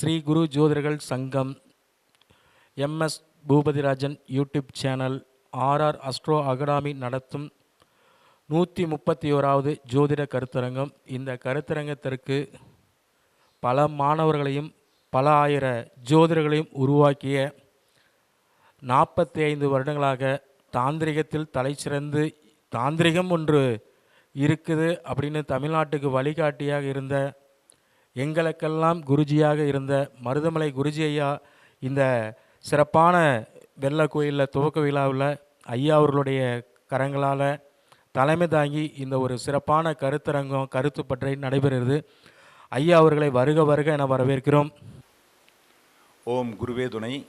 ஸ்ரீ குரு ஜோதிடர்கள் சங்கம் MS Boopathirajan YouTube channel RR astro academy நடத்தும் நூற்றி முப்பத்தி ஓராவது ஜோதிட கருத்தரங்கம். இந்த கருத்தரங்கத்திற்கு பல மாணவர்களையும் பல ஆயிர ஜோதிடர்களையும் உருவாக்கிய நாற்பத்தி ஐந்து வருடங்களாக தாந்திரிகத்தில் தலைசிறந்து தாந்திரிகம் ஒன்று இருக்குது அப்படின்னு தமிழ்நாட்டுக்கு வழிகாட்டியாக இருந்த எங்களுக்கெல்லாம் குருஜியாக இருந்த மருதமலை குருஜி ஐயா இந்த சிறப்பான வெள்ள கோயிலில் துவக்க விழாவில் ஐயா அவர்களுடைய கரங்களால் தலைமை தாங்கி இந்த ஒரு சிறப்பான கருத்தரங்கம் கருத்து பற்றி நடைபெறுகிறது. ஐயா அவர்களை வருக வருக என வரவேற்கிறோம். ஓம் குருவே துணை.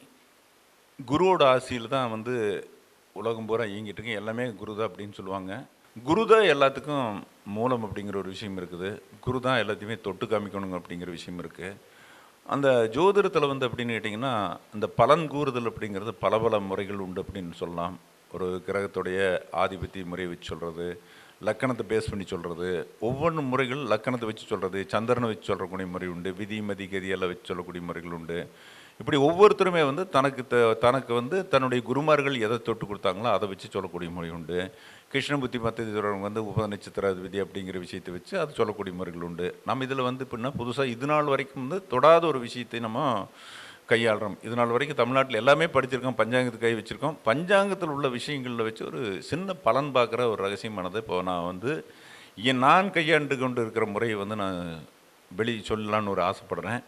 குருவோட ஆசையில் தான் வந்து உலகம் பூரா இயங்கிட்டு இருக்கு. எல்லாமே குருதா அப்படின்னு சொல்லுவாங்க. குருதா எல்லாத்துக்கும் மூலம் அப்படிங்கிற ஒரு விஷயம் இருக்குது. குரு தான் எல்லாத்தையுமே தொட்டு காமிக்கணுங்க அப்படிங்கிற விஷயம் இருக்குது அந்த ஜோதிடத்தில் வந்து அப்படின்னு கேட்டிங்கன்னா இந்த பலன் கூறுதல் அப்படிங்கிறது பல பல முறைகள் உண்டு அப்படின்னு சொல்லலாம். ஒரு கிரகத்துடைய ஆதிபத்திய முறையை வச்சு சொல்கிறது லக்கணத்தை பேஸ் பண்ணி சொல்கிறது ஒவ்வொன்று முறைகள் லக்கணத்தை வச்சு சொல்கிறது சந்திரனை வச்சு சொல்லக்கூடிய முறை உண்டு விதி மதி கதியெல்லாம் வச்சு சொல்லக்கூடிய முறைகள் உண்டு. இப்படி ஒவ்வொருத்தருமே வந்து தனக்கு த தனக்கு வந்து தன்னுடைய குருமார்கள் எதை தொட்டு கொடுத்தாங்களோ அதை வச்சு சொல்லக்கூடிய முறை உண்டு. கிருஷ்ணபுத்தி புத்தி வந்து உப நட்சத்திர விதி அப்படிங்கிற விஷயத்தை வச்சு அது சொல்லக்கூடிய முறைகள் உண்டு. நம்ம இதில் வந்து இப்படின்னா புதுசாக இது நாள் வரைக்கும் வந்து தொடாத ஒரு விஷயத்தை நம்ம கையாளுறோம். இது நாள் வரைக்கும் தமிழ்நாட்டில் எல்லாமே படிச்சிருக்கோம் பஞ்சாங்கத்துக்கு கை வச்சுருக்கோம். பஞ்சாங்கத்தில் உள்ள விஷயங்களில் வச்சு ஒரு சின்ன பலன் பார்க்குற ஒரு ரகசியமானது. இப்போ நான் வந்து என் நான் கையாண்டு கொண்டு இருக்கிற முறையை வந்து நான் வெளி சொல்லலான்னு ஒரு ஆசைப்படுறேன்.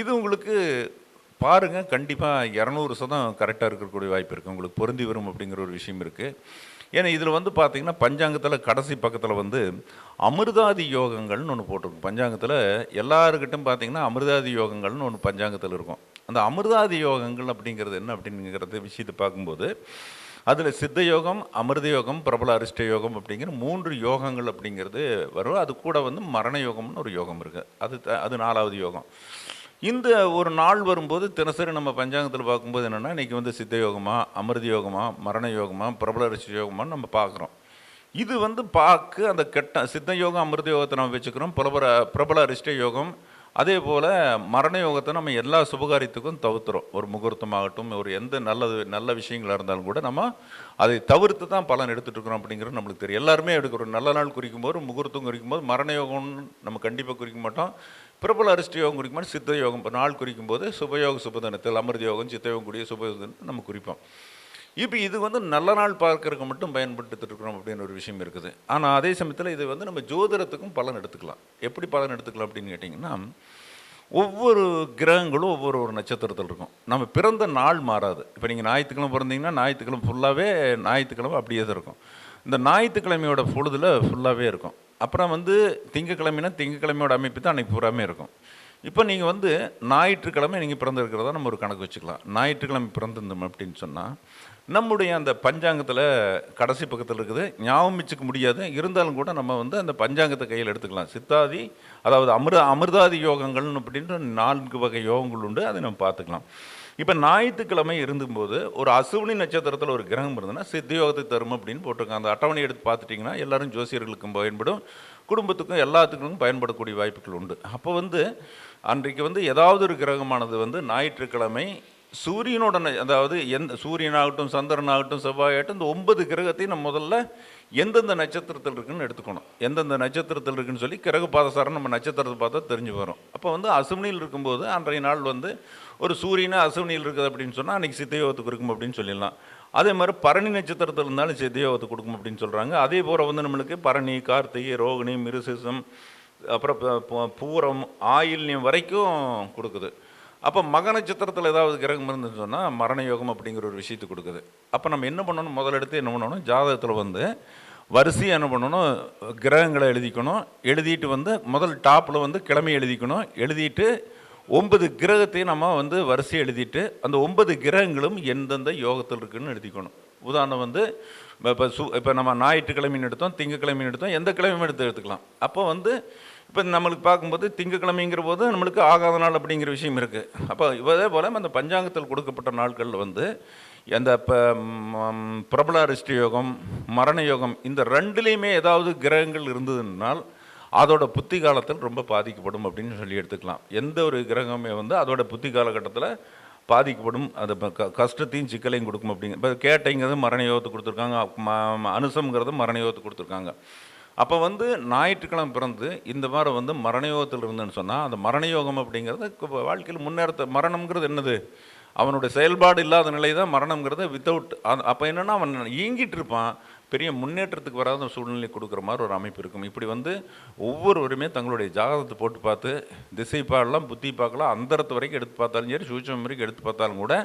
இது உங்களுக்கு பாருங்கள் கண்டிப்பாக இரநூறு சதம் கரெக்டாக இருக்கக்கூடிய வாய்ப்பு இருக்குது உங்களுக்கு பொருந்தி வரும் அப்படிங்கிற ஒரு விஷயம் இருக்குது ஏன்னா இதில் வந்து பார்த்திங்கன்னா பஞ்சாங்கத்தில் கடைசி பக்கத்தில் வந்து அமிர்தாதி யோகங்கள்னு ஒன்று போட்டிருக்கும். பஞ்சாங்கத்தில் எல்லாருக்கிட்டும் பார்த்தீங்கன்னா அமிர்தாதி யோகங்கள்னு ஒன்று பஞ்சாங்கத்தில் இருக்கும். அந்த அமிர்தாதி யோகங்கள் அப்படிங்கிறது என்ன அப்படிங்கிறது விஷயத்தை பார்க்கும்போது அதில் சித்த யோகம் அமிர்த யோகம் பிரபல அரிஷ்ட யோகம் அப்படிங்கிற மூன்று யோகங்கள் அப்படிங்கிறது வரும். அது கூட வந்து மரண யோகம்னு ஒரு யோகம் இருக்குது அது த- அது நாலாவது யோகம். இந்த ஒரு நாள் வரும்போது தினசரி நம்ம பஞ்சாங்கத்தில் பார்க்கும்போது என்னென்னா இன்றைக்கி வந்து சித்த யோகமா அமிர்த யோகமாக மரண யோகமாக பிரபல அரிஷ்ட யோகமாக நம்ம பார்க்குறோம். இது வந்து பார்க்க அந்த கெட்ட சித்த யோகம் அமிர்த யோகத்தை நம்ம வச்சுக்கிறோம். பிரபல பிரபல அரிஷ்ட யோகம். அதே போல் மரண யோகத்தை நம்ம எல்லா சுபகாரியத்துக்கும் தவிர்த்துறோம். ஒரு முகூர்த்தமாகட்டும் ஒரு எந்த நல்லது நல்ல விஷயங்களாக இருந்தாலும் கூட நம்ம அதை தவிர்த்து தான் பலன் எடுத்துகிட்டு இருக்கிறோம் அப்படிங்கிறது நம்மளுக்கு தெரியும். எல்லாருமே எடுக்கிறோம் நல்ல நாள் குறிக்கும் போது முகூர்த்தம் குறிக்கும் போது மரண யோகம்னு நம்ம கண்டிப்பாக குறிக்க மாட்டோம். பிரபல அரிஷ்ட யோகம் குறிக்கும் சித்த யோகம். இப்போ நாள் குறிக்கும் போது சுபயோக சுபதனத்தில் அமிர்த யோகம் சித்த யோகம் கூடிய சுபயோகம் நம்ம குறிப்போம். இப்போ இது வந்து நல்ல நாள் பார்க்கறதுக்கு மட்டும் பயன்படுத்திட்டு இருக்கிறோம் அப்படின்னு ஒரு விஷயம் இருக்குது. ஆனால் அதே சமயத்தில் இது வந்து நம்ம ஜோதிடத்துக்கும் பலன் எடுத்துக்கலாம். எப்படி பலன் எடுத்துக்கலாம் அப்படின்னு கேட்டிங்கன்னா ஒவ்வொரு கிரகங்களும் ஒவ்வொரு ஒரு நட்சத்திரத்தில் இருக்கும். நம்ம பிறந்த நாள் மாறாது. இப்போ நீங்கள் ஞாயிற்றுக்கிழமை பிறந்தீங்கன்னா ஞாயிற்றுக்கிழமை ஃபுல்லாகவே ஞாயிற்றுக்கிழமை அப்படியே தான் இருக்கும். இந்த ஞாயிற்றுக்கிழமையோட பொழுதில் ஃபுல்லாகவே இருக்கும். அப்புறம் வந்து திங்கக்கிழமைனா திங்கக்கிழமையோட அமைப்பு தான் அன்றைக்கி பூராமே இருக்கும். இப்போ நீங்கள் வந்து ஞாயிற்றுக்கிழமை நீங்கள் பிறந்திருக்கிறதா நம்ம ஒரு கணக்கு வச்சுக்கலாம். ஞாயிற்றுக்கிழமை பிறந்திருந்தோம் அப்படின்னு சொன்னால் நம்முடைய அந்த பஞ்சாங்கத்தில் கடைசி பக்கத்தில் இருக்குது. ஞாபகம் வச்சுக்க முடியாது. இருந்தாலும் கூட நம்ம வந்து அந்த பஞ்சாங்கத்தை கையில் எடுத்துக்கலாம். சித்தாதி அதாவது அமிர்த அமிர்தாதி யோகங்கள்னு அப்படின்ற நான்கு வகை யோகங்கள் உண்டு. அதை நம்ம பார்த்துக்கலாம். இப்போ ஞாயிற்றுக்கிழமை இருந்தும்போது ஒரு அசுவினி நட்சத்திரத்தில் ஒரு கிரகம் இருந்ததுன்னா சித்தியோகத்தை தரும் அப்படின்னு போட்டிருக்காங்க. அந்த அட்டவணை எடுத்து பார்த்துட்டிங்கன்னா எல்லாரும் ஜோசியர்களுக்கும் பயன்படும் குடும்பத்துக்கும் எல்லாத்துக்கும் பயன்படக்கூடிய வாய்ப்புகள் உண்டு. அப்போ வந்து அன்றைக்கு வந்து ஏதாவது ஒரு கிரகமானது வந்து ஞாயிற்றுக்கிழமை சூரியனோட ந- அதாவது எந்த சூரியனாகட்டும் சந்திரனாகட்டும் செவ்வாயாகட்டும் இந்த ஒன்பது கிரகத்தையும் நம்ம முதல்ல எந்தெந்த நட்சத்திரத்தில் இருக்குன்னு எடுத்துக்கணும். எந்தெந்த நட்சத்திரத்தில் இருக்குன்னு சொல்லி கிரக பாதசாரம் நம்ம நட்சத்திரத்தை பார்த்தா தெரிஞ்சு வரும். அப்போ வந்து அசுவினியில் இருக்கும்போது அன்றைய நாள் வந்து ஒரு சூரியனை அசுவினியில் இருக்குது அப்படின்னு சொன்னால் அன்றைக்கி சித்தயோகத்துக்கு இருக்கும் அப்படின்னு சொல்லிடலாம். அதே மாதிரி பரணி நட்சத்திரத்தில் இருந்தாலும் சித்தயோகத்தை கொடுக்கும் அப்படின்னு சொல்கிறாங்க அதே போல் வந்து நம்மளுக்கு பரணி கார்த்திகை ரோகிணி மிருசிசம் அப்புறம் ப- பூரம் ஆயில்யம் வரைக்கும் கொடுக்குது. அப்போ மக நட்சத்திரத்தில் ஏதாவது கிரகம் இருந்துன்னு சொன்னால் மரண யோகம் அப்படிங்கிற ஒரு விஷயத்தை கொடுக்குது. அப்போ நம்ம என்ன பண்ணணும்? முதலெடுத்து என்ன பண்ணணும்? ஜாதகத்தில் வந்து வரிசையாக என்ன பண்ணணும்? கிரகங்களை எழுதிக்கணும். எழுதிட்டு வந்து முதல் டாப்பில் வந்து கிழமை எழுதிக்கணும். எழுதிட்டு ஒன்பது கிரகத்தையும் நம்ம வந்து வரிசை எழுதிட்டு அந்த ஒன்பது கிரகங்களும் எந்தெந்த யோகத்தில் இருக்குன்னு எழுதிக்கணும். உதாரணம் வந்து இப்போ சு இப்போ நம்ம ஞாயிற்றுக்கிழமைன்னு எடுத்தோம் திங்கக்கிழமைன்னு எடுத்தோம் எந்த கிழமையும் எடுத்து எடுத்துக்கலாம். அப்போ வந்து இப்போ நம்மளுக்கு பார்க்கும்போது திங்கக்கிழமைங்கிற போது நம்மளுக்கு ஆகாத நாள் அப்படிங்கிற விஷயம் இருக்குது அப்போ இதே போல் அந்த பஞ்சாங்கத்தில் கொடுக்கப்பட்ட நாட்களில் வந்து அந்த இப்போ பிரபல அரிஷ்ட யோகம் மரண யோகம் இந்த ரெண்டுலேயுமே ஏதாவது கிரகங்கள் இருந்ததுனால் அதோட புத்தி காலத்தில் ரொம்ப பாதிக்கப்படும் அப்படின்னு சொல்லி எடுத்துக்கலாம். எந்த ஒரு கிரகமே வந்து அதோட புத்தி காலகட்டத்தில் பாதிக்கப்படும். அது க கஷ்டத்தையும் சிக்கலையும் கொடுக்கும் அப்படிங்க இப்போ கேட்டைங்கிறது மரண யோகத்துக்கு கொடுத்துருக்காங்க ம- அனுசம்ங்கிறது மரண யோகத்துக்கு கொடுத்துருக்காங்க. அப்போ வந்து ஞாயிற்றுக்கிழமை பிறந்து இந்த வாரம் வந்து மரணயோகத்தில் இருந்துன்னு இருந்தேன்னு சொன்னால் அந்த மரண யோகம் அப்படிங்கிறது வாழ்க்கையில் முன்னேறத்த மரணம்ங்கிறது என்னது? அவனுடைய செயல்பாடு இல்லாத நிலை தான் மரணம்ங்கிறது வித்தவுட் அப்போ என்னென்னா அவன் இயங்கிட்டு இருப்பான். பெரிய முன்னேற்றத்துக்கு வராத சூழ்நிலை கொடுக்குற மாதிரி ஒரு அமைப்பு இருக்கும். இப்படி வந்து ஒவ்வொருவருமே தங்களுடைய ஜாதகத்தை போட்டு பார்த்து திசை பார்க்கலாம் புத்தி பார்க்கலாம் அந்தரத்து வரைக்கும் எடுத்து பார்த்தாலும் சரி சூட்சம் வரைக்கும் எடுத்து பார்த்தாலும் கூட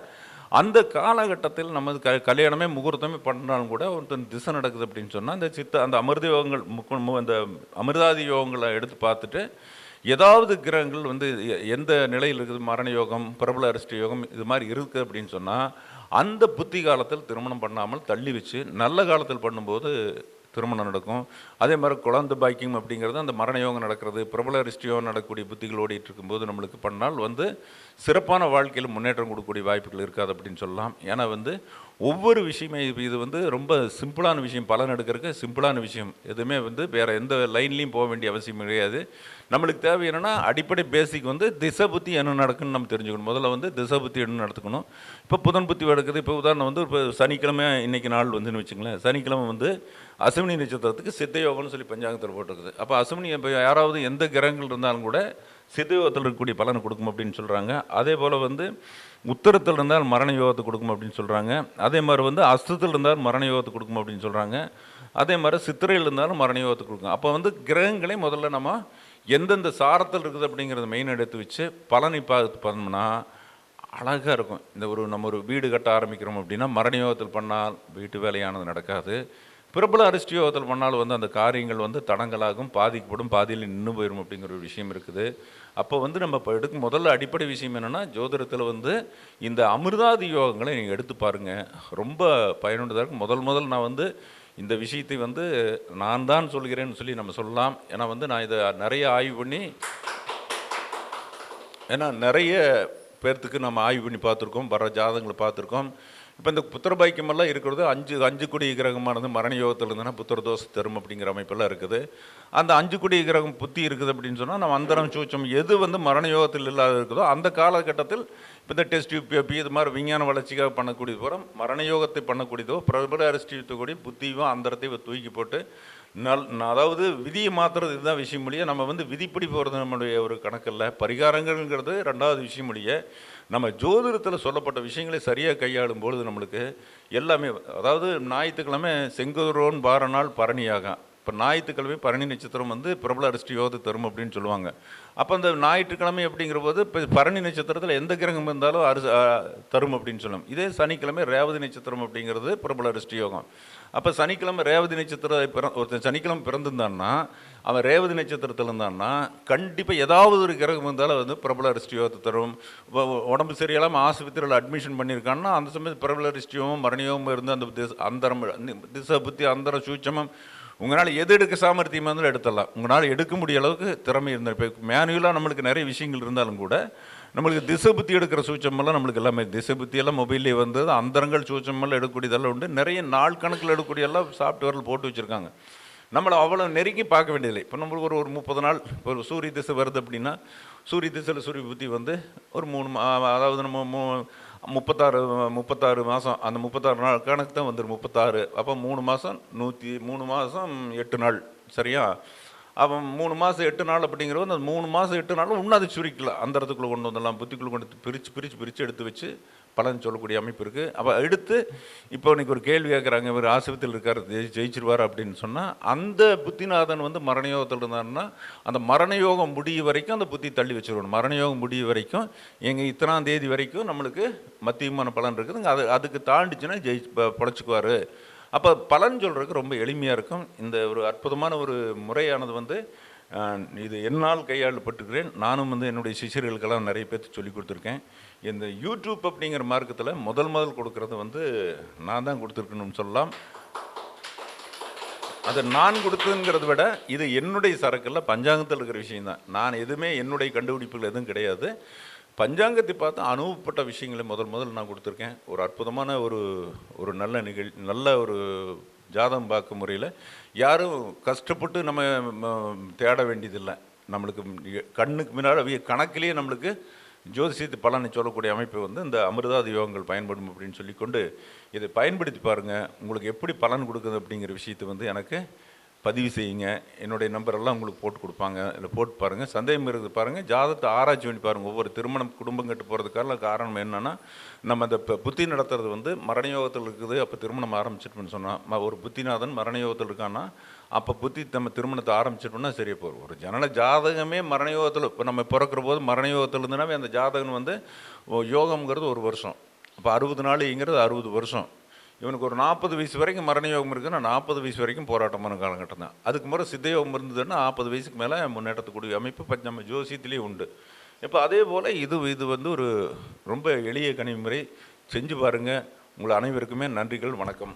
அந்த காலகட்டத்தில் நம்ம க கல்யாணமே முகூர்த்தமே பண்ணாலும் கூட ஒருத்தன் திசை நடக்குது அப்படின்னு சொன்னால் அந்த சித்த அந்த அமிர்த யோகங்கள் முக்கு- மு- அந்த அமிர்தாதி யோகங்களை எடுத்து பார்த்துட்டு ஏதாவது கிரகங்கள் வந்து எ- எந்த நிலையில் இருக்குது? மரண யோகம் பிரபல அரிஷ்ட யோகம் இது மாதிரி இருக்குது அப்படின்னு சொன்னால் அந்த புத்தி காலத்தில் திருமணம் பண்ணாமல் தள்ளி வச்சு நல்ல காலத்தில் பண்ணும்போது திருமணம் நடக்கும். அதே மாதிரி குழந்தை பாக்கியம் அப்படிங்கிறது அந்த மரண யோகம் நடக்கிறது. பிரபல ரிஷ்டியோகம் நடக்கக்கூடிய புத்திகள் ஓடிட்டு இருக்கும்போது நம்மளுக்கு பண்ணால் வந்து சிறப்பான வாழ்க்கையில் முன்னேற்றம் கொடுக்கக்கூடிய வாய்ப்புகள் இருக்காது அப்படின்னு சொல்லலாம். ஏன்னா வந்து ஒவ்வொரு விஷயமே இது இது வந்து ரொம்ப சிம்பிளான விஷயம் பலன் எடுக்கிறதுக்கு சிம்பிளான விஷயம். எதுவுமே வந்து வேற எந்த லைன்லேயும் போக வேண்டிய அவசியம் கிடையாது. நம்மளுக்கு தேவை என்னென்னா அடிப்படை பேசிக் வந்து திசை புத்தி என்ன நடக்குன்னு நம்ம தெரிஞ்சுக்கணும். முதல்ல வந்து திசை புத்தி என்ன நடத்துக்கணும். இப்போ புதன் புத்தி எடுக்கிறது இப்போ உதாரணம் வந்து இப்போ சனிக்கிழமை இன்னைக்கு நாள் வந்துன்னு வச்சுங்களேன் சனிக்கிழமை வந்து அசுவினி நட்சத்திரத்துக்கு சித்த யோகம்னு சொல்லி பஞ்சாங்கத்தில் போட்டிருக்குது. அப்போ அசுவினி இப்போ யாராவது எந்த கிரகங்கள் இருந்தாலும் கூட சித்த யோகத்தில் இருக்கக்கூடிய பலனை கொடுக்கும் அப்படின்னு சொல்கிறாங்க அதே போல் வந்து உத்தரத்தில் இருந்தால் மரண யோகத்தை கொடுக்கும் அப்படின்னு சொல்கிறாங்க அதே மாதிரி வந்து அஸ்தத்தில் இருந்தால் மரண யோகத்தை கொடுக்கும் அப்படின்னு சொல்கிறாங்க அதே மாதிரி சித்திரையில் இருந்தாலும் மரண யோகத்தை கொடுக்கும். அப்போ வந்து கிரகங்களை முதல்ல நம்ம எந்தெந்த சாரத்தில் இருக்குது அப்படிங்கிறத மெயின் எடுத்து வச்சு பலனை பார்த்து பண்ணோம்னா அழகாக இருக்கும். இந்த ஒரு நம்ம ஒரு வீடு கட்ட ஆரம்பிக்கிறோம் அப்படின்னா மரண யோகத்தில் பண்ணால் வீட்டு வேலையானது நடக்காது. பிரபல அரிஸ்டியோகத்தில் வந்து அந்த காரியங்கள் வந்து தடங்களாகும் பாதிக்கப்படும் பாதியில் நின்று போயிடும் அப்படிங்கிற ஒரு விஷயம் இருக்குது. அப்போ வந்து நம்ம இப்போ எடுக்கும் முதல்ல அடிப்படை விஷயம் என்னென்னா ஜோதிடத்தில் வந்து இந்த அமிர்தாதி யோகங்களை நீங்கள் எடுத்து பாருங்கள் ரொம்ப பயனுள்ளதாக இருக்கும். முதல் முதல் நான் வந்து இந்த விஷயத்தை வந்து நான் தான் சொல்கிறேன்னு சொல்லி நம்ம சொல்லலாம். ஏன்னா வந்து நான் இதை நிறைய ஆய்வு பண்ணி ஏன்னா நிறைய பேர்த்துக்கு நம்ம ஆய்வு பண்ணி பார்த்துருக்கோம் வர ஜாதகங்களை பார்த்துருக்கோம். இப்போ இந்த புத்திர பாக்கியமெல்லாம் இருக்கிறது அஞ்சு அஞ்சு குடி கிரகமானது மரண யோகத்தில் இருந்ததுன்னா புத்திர தோசை தரும் அப்படிங்கிற அமைப்பெல்லாம் இருக்குது. அந்த அஞ்சு குடி கிரகம் புத்தி இருக்குது அப்படின்னு சொன்னால் நம்ம அந்தரம் சூச்சம் எது வந்து மரண யோகத்தில் இல்லாத இருக்குதோ அந்த காலகட்டத்தில் இப்போ இந்த டெஸ்ட் யூபிஎப்பி இது மாதிரி விஞ்ஞான வளர்ச்சிக்காக பண்ணக்கூடியது போகிறோம் மரண யோகத்தை பண்ணக்கூடியதோ பிரபல அரிஷ்டி புத்தியும் அந்தரத்தையும் தூக்கி போட்டு நல் அதாவது விதியை மாற்றுறது இதுதான் விஷயம் முடிய நம்ம வந்து விதிப்படி போகிறது நம்மளுடைய ஒரு கணக்கில்ல பரிகாரங்கள்ங்கிறது ரெண்டாவது விஷயம் முடிய நம்ம ஜோதிடத்தில் சொல்லப்பட்ட விஷயங்களை சரியாக கையாளும் பொழுது நம்மளுக்கு எல்லாமே அதாவது ஞாயிற்றுக்கிழமை செங்குரோன் பாரநாள் பரணியாகம் இப்போ ஞாயிற்றுக்கிழமை பரணி நட்சத்திரம் வந்து பிரபல அரிஷ்டி யோகத்தை தரும் அப்படின்னு சொல்லுவாங்க. அப்போ அந்த ஞாயிற்றுக்கிழமை அப்படிங்கிற போது இப்போ பரணி நட்சத்திரத்தில் எந்த கிரகம் இருந்தாலும் அரிசி தரும் அப்படின்னு சொல்லும். இதே சனிக்கிழமை ரேவதி நட்சத்திரம் அப்படிங்கிறது பிரபல அரிஷ்டி யோகம். அப்போ சனிக்கிழமை ரேவதி நட்சத்திரம் பிற ஒருத்தன் சனிக்கிழமை பிறந்திருந்தான்னா அவன் ரேவதி நட்சத்திரத்தில் இருந்தான்னா கண்டிப்பாக ஏதாவது ஒரு கிரகம் இருந்தாலும் வந்து பிரபல அரிஷ்டி யோகத்தை தரும். உடம்பு சரியில்லாமல் ஆஸ்பத்திரியில் அட்மிஷன் பண்ணியிருக்கான்னா அந்த சமயத்து பிரபல அரிஷ்டியோகம் மரணியமும் இருந்து அந்த திச அந்தரம் திசை புத்தி அந்தரம் சூட்சமம் உங்களால் எது எடுக்க சாமர்த்தியமாக இருந்தாலும் எடுத்துடலாம். உங்களால் எடுக்க முடிய அளவுக்கு திறமை இருந்தால் இப்போ மேனுவலாக நம்மளுக்கு நிறைய விஷயங்கள் இருந்தாலும் கூட நம்மளுக்கு திசை புத்தி எடுக்கிற சூச்சமெல்லாம் நம்மளுக்கு எல்லாமே திசை புத்தியெல்லாம் மொபைல்லே வந்தது அந்தரங்கள் சூச்சமெல்லாம் எடுக்கக்கூடியதெல்லாம் உண்டு. நிறைய நாள் கணக்கில் எடுக்கக்கூடிய எல்லாம் சாஃப்ட்வேரில் போட்டு வச்சுருக்காங்க. நம்மளை அவ்வளோ நெருங்கி பார்க்க வேண்டியதில்லை. இப்போ நம்மளுக்கு ஒரு ஒரு முப்பது நாள் இப்போ ஒரு சூரிய திசை வருது அப்படின்னா சூரிய திசையில் சூரிய புத்தி வந்து ஒரு மூணு மா- அதாவது நம்ம மூ முப்பத்தாறு முப்பத்தாறு மாதம் அந்த முப்பத்தாறு நாள் கணக்கு தான் வந்துடும் முப்பத்தாறு. அப்போ மூணு மாதம் நூற்றி மூணு மாதம் எட்டு நாள். சரியா? அப்போ மூணு மாதம் எட்டு நாள் அப்படிங்கிறது அந்த மூணு மாதம் எட்டு நாளும் இன்னும் அதை சுருக்கலாம் அந்த இடத்துக்குள்ளே கொண்டு வந்துடலாம் புத்திக்குள்ளே கொண்டு பிரித்து பிரித்து பிரித்து எடுத்து வச்சு பலன் சொல்லக்கூடிய அமைப்பு இருக்குது அப்போ எடுத்து இப்போ இன்னைக்கு ஒரு கேள்வி கேட்குறாங்க இவர் ஆசிரியத்தில் இருக்கார் ஜெயி ஜெயிச்சிருவார் அப்படின்னு சொன்னால் அந்த புத்திநாதன் வந்து மரணயோகத்தில் இருந்தாருன்னா அந்த மரணயோகம் முடிய வரைக்கும் அந்த புத்தி தள்ளி வச்சுருவோம் மரணயோகம் முடிய வரைக்கும் எங்கள் இத்தனாம் தேதி வரைக்கும் நம்மளுக்கு மத்தியமான பலன் இருக்குதுங்க. அது அதுக்கு தாண்டிச்சுன்னா ஜெயி ப- அப்போ பலன் சொல்கிறதுக்கு ரொம்ப எளிமையாக இருக்கும். இந்த ஒரு அற்புதமான ஒரு முறையானது வந்து இது என்னால் கையாளப்பட்டுக்கிறேன் நானும் வந்து என்னுடைய சிஷியர்களுக்கெல்லாம் நிறைய பேர்த்து சொல்லி கொடுத்துருக்கேன். இந்த யூடியூப் அப்படிங்கிற மார்க்கத்தில் முதல் முதல் கொடுக்கறது வந்து நான் தான் கொடுத்துருக்கணும்னு சொல்லலாம். அதை நான் கொடுத்ததுங்கிறத விட இது என்னுடைய சரக்கில் பஞ்சாங்கத்தில் இருக்கிற விஷயம்தான் நான் எதுவுமே என்னுடைய கண்டுபிடிப்புகள் எதுவும் கிடையாது. பஞ்சாங்கத்தை பார்த்து அனுபவப்பட்ட விஷயங்களை முதல் முதல் நான் கொடுத்துருக்கேன். ஒரு அற்புதமான ஒரு ஒரு நல்ல நிகழ் நல்ல ஒரு ஜாதகம் பார்க்கும் முறையில் யாரும் கஷ்டப்பட்டு நம்ம தேட வேண்டியதில்லை. நம்மளுக்கு கண்ணுக்கு முன்னால் கணக்கிலேயே நம்மளுக்கு ஜோதிஷத்து பலனை சொல்லக்கூடிய அமைப்பு வந்து இந்த அமிர்தாதி யோகங்கள் பயன்படும் அப்படின்னு சொல்லிக்கொண்டு இதை பயன்படுத்தி பாருங்கள் உங்களுக்கு எப்படி பலன் கொடுக்குது அப்படிங்கிற விஷயத்தை வந்து எனக்கு பதிவு செய்யுங்க. என்னுடைய நம்பரெல்லாம் உங்களுக்கு போட்டு கொடுப்பாங்க. இல்லை போட்டு பாருங்கள் சந்தேகம் இருக்குது பாருங்கள் ஜாதகத்தை ஆராய்ச்சி பண்ணி பாருங்கள் ஒவ்வொரு திருமணம் குடும்பம் கட்டு போகிறதுக்கான காரணம் என்னென்னா நம்ம அந்த இப்போ புத்தி நடத்துறது வந்து மரணயோகத்தில் இருக்குது. அப்போ திருமணம் ஆரம்பிச்சிட்டோம்னு சொன்னால் ஒரு புத்திநாதன் மரணயோகத்தில் இருக்கான்னா அப்போ புத்தி நம்ம திருமணத்தை ஆரம்பிச்சிட்டோம்னா சரியாக போகும் ஒரு ஜனன ஜாதகமே மரணயோகத்தில் இப்போ நம்ம பிறக்கிற போது மரணயோகத்தில் இருந்தனாவே அந்த ஜாதகம் வந்து யோகம்ங்கிறது ஒரு வருஷம். அப்போ அறுபது நாளுங்கிறது அறுபது வருஷம். இவனுக்கு ஒரு நாற்பது வயசு வரைக்கும் மரண யோகம் இருக்குன்னா நாற்பது வயசு வரைக்கும் போராட்டமான காலகட்டம் தான். அதுக்கு முறை சித்த யோகம் இருந்ததுன்னா நாற்பது வயசுக்கு மேலே முன்னேற்றத்துக்கூடிய அமைப்பு பட் நம்ம ஜோசியத்திலே உண்டு. இப்போ அதே போல் இது இது வந்து ஒரு ரொம்ப எளிய கணிமுறை செஞ்சு பாருங்கள் உங்கள் அனைவருக்குமே நன்றிகள். வணக்கம்.